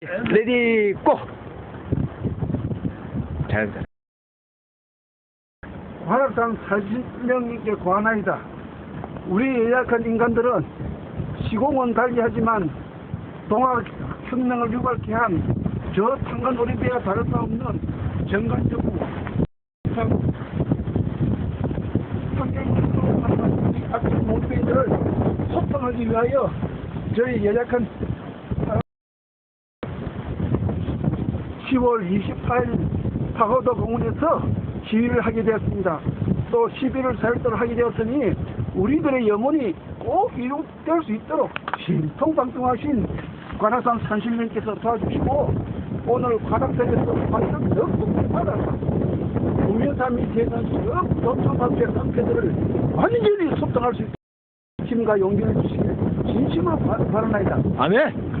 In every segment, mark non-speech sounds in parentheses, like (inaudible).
레디 고! 자연스럽게. 관악산 40명에게 관하이다. 우리 예약한 인간들은 시공은 달리하지만 동학 혁명을 유발케 한저 탄간 오리배와 다를 바 없는 정관적고 악적 모리배들을 소통하기 위하여 저희 예약한 10월 28일 파고도 공원에서 시위를 하게 되었습니다. 또 11월 4일도를 하게 되었으니 우리들의 염원이 꼭 이루어질 수 있도록 신통방통하신 관악산 산신님께서 도와주시고 오늘 관악산에서 방금 적극 받아서 우면산 밑에 있는 적 도청방지의 깡패들을 완전히 소통할 수 있도록 힘과 용기를 주시길 진심으로 바- 바라나이다. 아멘!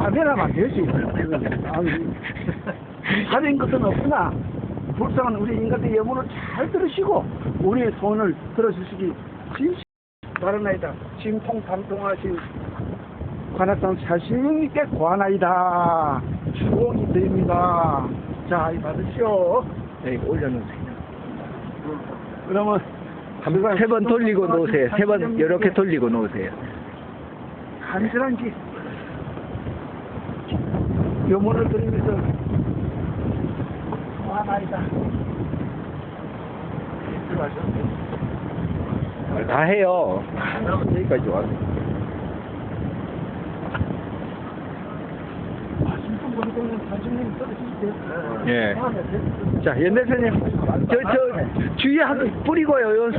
안 되지. 다른 것은 없으나 불쌍한 우리 인간의 염원을 잘 들으시고 우리의 소원을 들어주시기 진심 바라나이다. 진통방통하신 관악산 사실님께 관하이다. 추원이 드립니다. 자, 이 받으시오. 여기 올려놓으세요. 그러면 세 번 돌리고 놓으세요. 세 번 이렇게 돌리고 놓으세요. 간절한지 염원을 드리면서 관하이다. 다 해요. 여기까지 와서. 예. 자, 연 대표님. 저, 저, 주위에 한 번 뿌리고요. 요,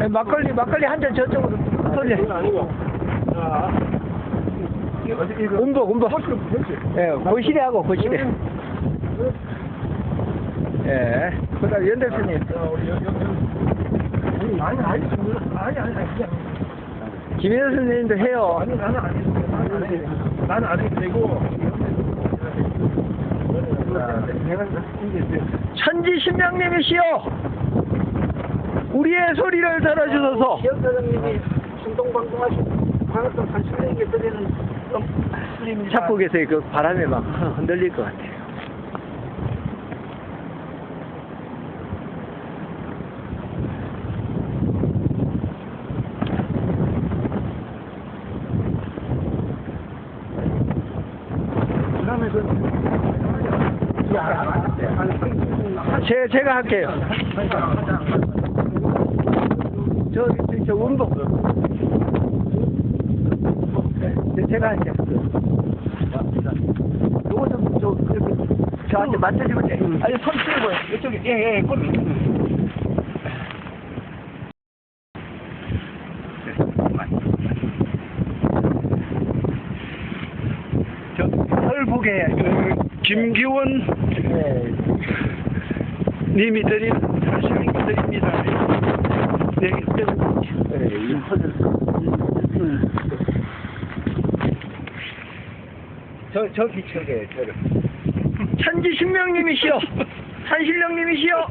예, 막걸리, 막걸리 한 잔 저쪽으로 돌려. 음복, 음복. 예, 거실에 하고, 거실에. 예. 그 다음 연 대표님. 아니, 아니, 아니, 아니, 아니, 김현 선생님도 해요. 아니, 나는 안 돼. 나는 안 해도 되고. 천지 신명님이시여 우리의 소리를 들어주소서 기억사장님이 신동방송하신 관 악산 산신령에게 드리는 스님입니다. 잡고 계세요 그 바람에 막 흔들릴 것 같아요. 제, 제가 할게요. 저, 저, 저 운동. 네, 제가 할게요 요거 좀, 저, 이렇게. 저한테 맞춰주면 돼요. 아니, 손 들고, 이쪽에, 예, 예, 꽃. 저 설북에 그 김기원 님이 드린 사실은 드립니다. 네, 저, 저 기척에 저를. (laughs) 천지 신명님이시여, 산신령님이시여,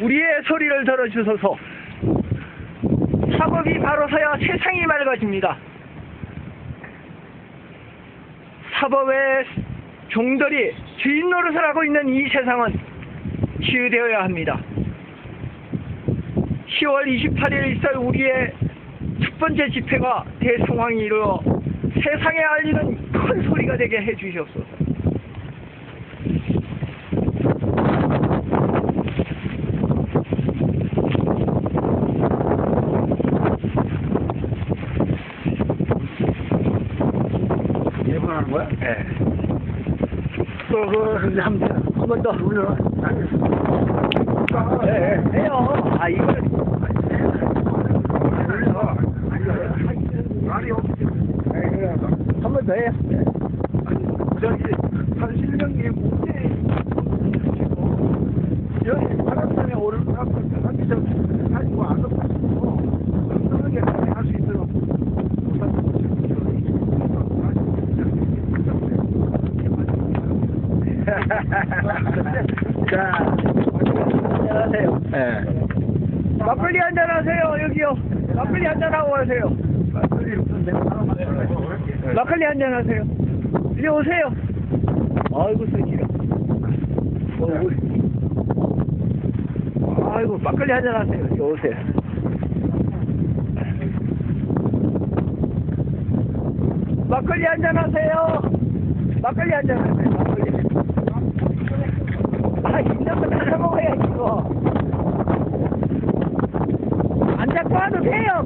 우리의 소리를 들어주소서. 사법이 바로 서야 세상이 맑아집니다. 사법의 종들이 주인 노릇을 하고 있는 이 세상은 치유되어야 합니다. 10월 28일 있을 우리의 첫 번째 집회가 대성황이 이루어 세상에 알리는 큰 소리가 되게 해주시옵소서. 예분하는 거야? 네. 또, 그, 이제 한 번, 한번 더 올려라. 네, 네, 해요. 아, 이걸. 말이 없지. 한 번 더 해요. 저기, 산신령의 문제 여기 바람산에 오르면서 편하게 좀 가지고 와서 가지고 건강하게 할수 있도록 자, 안녕하세요. 네. 막걸리 한잔 하세요, 여기요. 막걸리 한잔 하고 가세요. 막걸리 한잔 하세요. 이리 오세요. 아이고, 쓰기라. 아이고, 막걸리 한잔 하세요. 이리 오세요. 막걸리 한잔 하세요. 막걸리 한잔 하세요. jail.